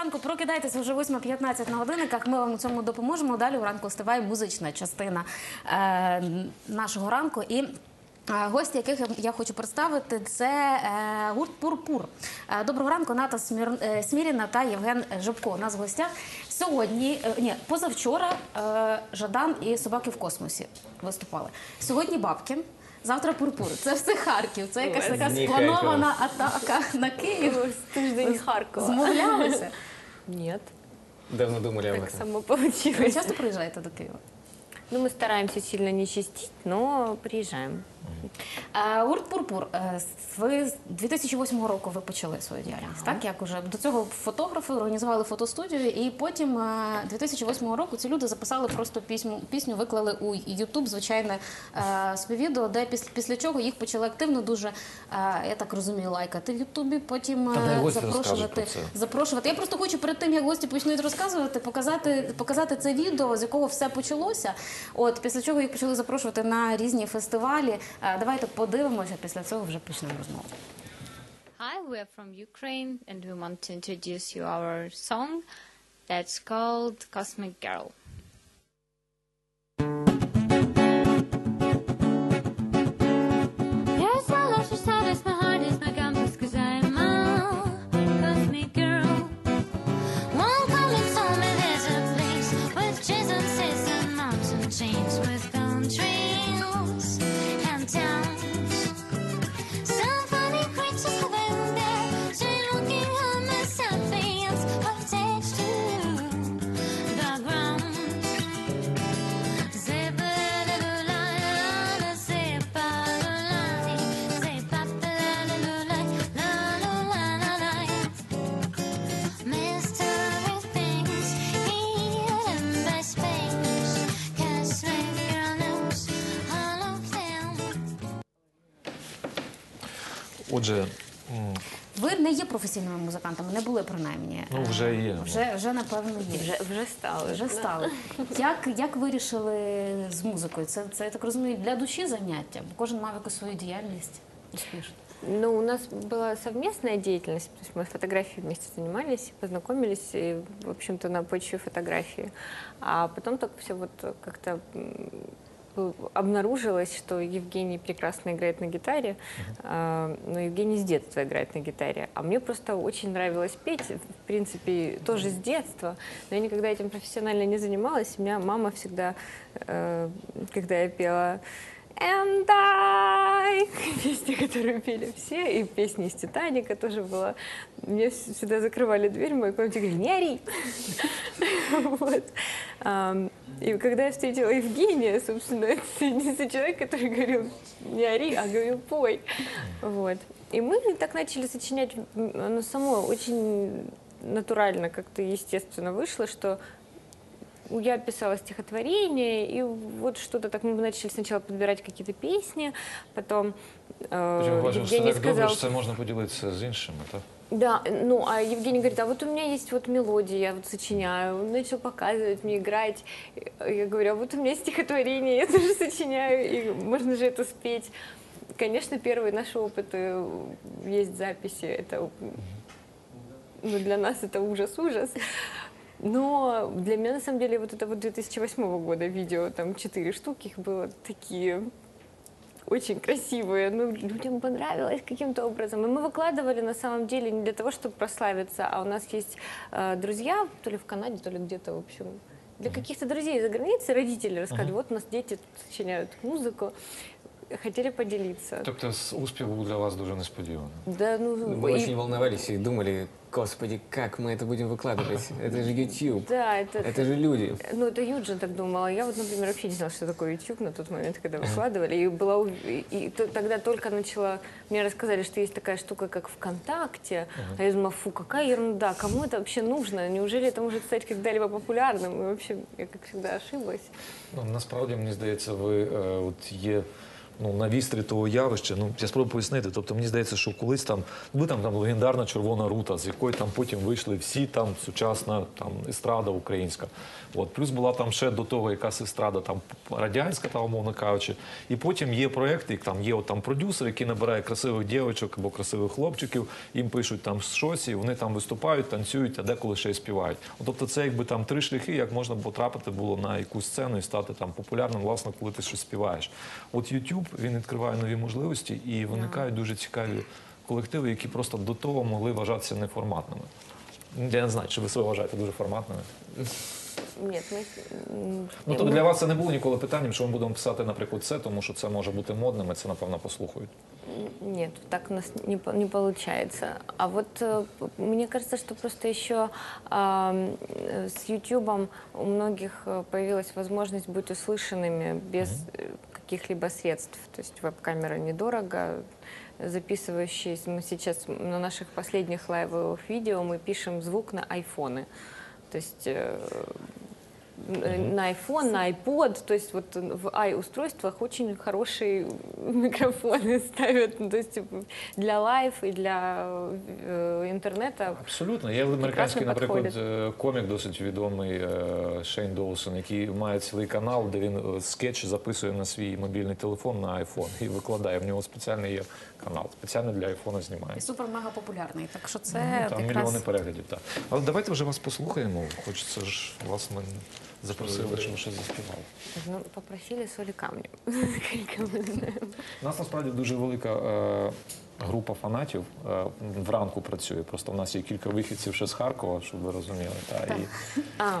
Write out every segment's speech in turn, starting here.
ранку. Прокидайтеся вже 8.15 на годинниках. Ми вам у цьому допоможемо. Далі у ранку встигає музична частина е, нашого ранку. І е, Гості, яких я- хочу представити, це е, гурт Пурпур. Е, Доброго ранку, Ната Сміріна та Євген Жобко. У нас в гостях сьогодні, ні, позавчора Жадан і собаки в космосі виступали. Сьогодні Бабкін. Завтра Пурпур. Це все Харків. Це якась така спланована атака на Київ. Тиждень Харкова. Змовлялися. Нет, Давно думали об так этом. само Ви получилось. часто приезжаете до Киева? Ну, мы стараемся сильно не чистить, но приезжаем. Е, Гурт Пурпур. е, Ви з 2008 року ви почали свою діяльність. Так як уже до цього фотографи організували фотостудію, і потім е, 2008 року ці люди записали просто пісню, пісню виклали у YouTube, звичайне е, співвідео, де після, після чого їх почали активно дуже, е, я так розумію, лайкати в Ютубі. Потім Та дай е, запрошувати. про це. запрошувати. Я просто хочу перед тим, як гості почнуть розказувати, показати, показати це відео, з якого все почалося. От після чого їх почали запрошувати на різні фестивалі. Е, Давайте подивимося. Після цього вже почнемо розмову. Hi, we are from Ukraine and we want to introduce you our song that's called Cosmic Girl. Отже, Ви не є професійними музикантами, не були принаймні. Ну, Е, вже є. Вже, вже напевно є. Вже, вже стали. Вже стали. Як, як вирішили з музикою? Це, це я так розумію, для душі заняття, бо кожен мав якусь свою діяльність успішну. Ну, у нас была совместная деятельность, то есть мы фотографией вместе занимались, познакомились, и, в общем-то, на почве фотографии. А потом так все вот как-то обнаружилось, что Евгений прекрасно играет на гитаре, а, но Евгений с детства играет на гитаре. А мне просто очень нравилось петь, в принципе, тоже с детства, но я никогда этим профессионально не занималась. У меня мама всегда, э, когда я пела And I, песни, которые пели все, и песни из «Титаника» тоже была. Мне вс- всегда закрывали дверь в моей комнате и говорили, не ори. Вот. Ам, И когда я встретила Евгения, собственно, это единственный человек, который говорил, не ори, а говорил, пой. Вот. И мы так начали сочинять, м, оно само очень натурально, как-то естественно вышло, что я писала стихотворение, и вот что-то так мы начали сначала подбирать какие-то песни, потом э, потім вважаємо, що Евгений так добре, сказал, що це можна поділитися з іншими, так? да, ну, а Евгений говорит, а вот у меня есть вот мелодия, я вот сочиняю, он начал показывать мне, играть, И я говорю, а вот у меня стихотворение, я тоже сочиняю, и можно же это спеть. Конечно, первые наши опыты, есть записи, это ну, для нас это ужас-ужас. Но для меня, на самом деле, вот это вот 2008 года видео, там четыре штуки, их было такие очень красивые, ну, людям понравилось каким-то образом. И мы выкладывали, на самом деле, не для того, чтобы прославиться, а у нас есть э, друзья, то ли в Канаде, то ли где-то, в общем, для каких-то друзей за границей родители рассказали, вот у нас дети тут сочиняют музыку, хотели поделиться. Тобто с- успіх був для вас дуже несподіваний. Да, ну, Мы и- очень волновались и думали, господи, как мы это будем выкладывать? Это же YouTube. да, это, Это же люди. Ну, это Юджин так думал. а Я вот, например, вообще не знала, что такое YouTube на тот момент, когда выкладывали. И, была, ув- и, и то- тогда только начала... Мне рассказали, что есть такая штука, как ВКонтакте. А я думала, фу, какая ерунда, кому это вообще нужно? Неужели это может стать когда-либо популярным? И вообще, я, как всегда, ошиблась. Ну, насправді, мені здається, ви е, от є ну, на вістрі того явища. Ну, я спробую пояснити. Тобто мені здається, що колись там була там, там легендарна червона рута, з якої там потім вийшли всі там сучасна там естрада українська. От плюс була там ще до того якась естрада там радянська, там умовно кажучи. І потім є проекти, там є от, там продюсер, який набирає красивих дівчинок або красивих хлопчиків, їм пишуть там щось, і вони там виступають, танцюють, а деколи ще й співають. От, тобто це якби там три шляхи, як можна потрапити було на якусь сцену і стати там популярним, власне, коли ти щось співаєш. От YouTube, він відкриває нові можливості і виникають дуже цікаві колективи, які просто до того могли вважатися неформатними. Я не знаю, чи ви себе вважаєте дуже форматними. Нет, мы... м, Ну, то мы- для вас це не було ніколи питанням, що ми будемо писати, наприклад, це, тому що це може бути модним, і це, напевно, послухають. Нет, так у нас не, по- не получается. А вот э, п- мне кажется, что просто еще а, м, э, с YouTube у многих э, появилась возможность быть услышанными без э, каких-либо средств. То есть веб-камера недорого, записывающиеся. Мы сейчас на наших последних лайвовых видео мы пишем звук на айфоны. То есть э, на iPhone, на iPod, то есть вот в i-устройствах очень хорошие микрофоны ставят, ну, то есть для лайв и для э, интернета. Абсолютно. Є американський, наприклад, підходить. комік досить відомий е, Шейн Доусон, який має цілий канал, де він е, скетч записує на свій мобільний телефон на iPhone і викладає. В нього спеціальний є канал, спеціально для iPhone знімає. І супер мега популярний. Так що це Ну, Там якраз... мільйони переглядів. Так. Але давайте вже вас послухаємо. Хочеться ж вас ми запросили, щоб щось заспівали. Ну, попросили солі камню. У нас насправді дуже велика е, група фанатів е, вранку працює. Просто в нас є кілька вихідців ще з Харкова, щоб ви розуміли. Та, і, А,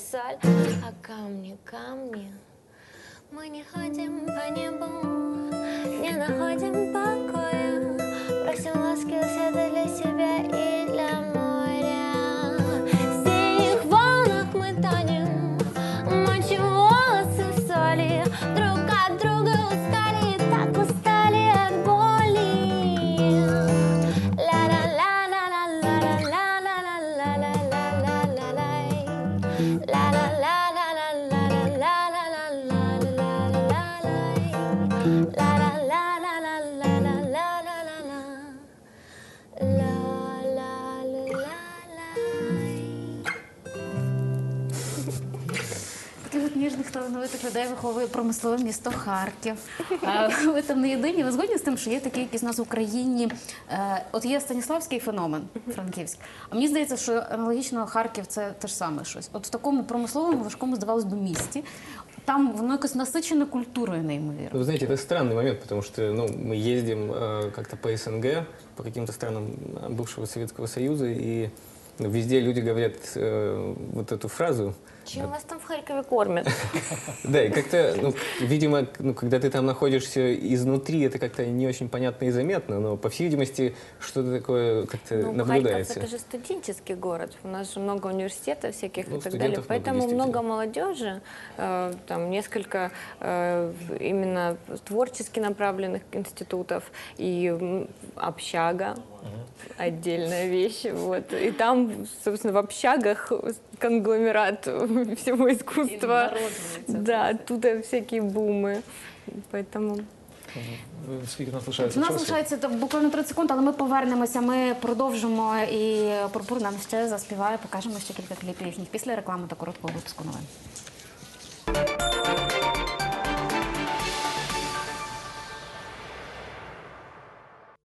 Соль, а камни, камни. Мы не ходим по небу, не находим покоя. Просим ласки света для себя и для моря Таких ніжних талановитих людей виховує промислове місто Харків. Ви там не єдині. Ви згодні з тим, що є такі якісь у нас в Україні. е, От є Станіславський феномен Франківськ. А мені здається, що аналогічно Харків це те ж саме щось. От в такому промисловому важкому, здавалось би, місті. Там воно якось насичене культурою Ну, неймовірно. Вы знаете, это странный момент, потому что ну, мы ездим э, как-то по СНГ, по каким-то странам э, бывшего Советского Союза, и ну, везде люди говорят э, вот эту фразу Чем вас там в Харькове кормят? Да, и как-то, ну, видимо, ну, когда ты там находишься изнутри, это как-то не очень понятно и заметно, но, по всей видимости, что-то такое как-то Ну, Харьков наблюдается. это же студенческий город. У нас же много университетов всяких Ну, и так далее. много, Поэтому много молодежи, э, там несколько э, именно творчески направленных институтов и общага. Отдельная вещь. Вот. И там, собственно, в общагах конгломерат всего искусства. Да, оттуда всякие бумы. Поэтому Скільки нас У нас часу? залишається буквально 30 секунд, але ми повернемося, ми продовжимо і Пурпур нам ще заспіває, покажемо ще кілька кліпів їхніх після реклами та короткого випуску новин.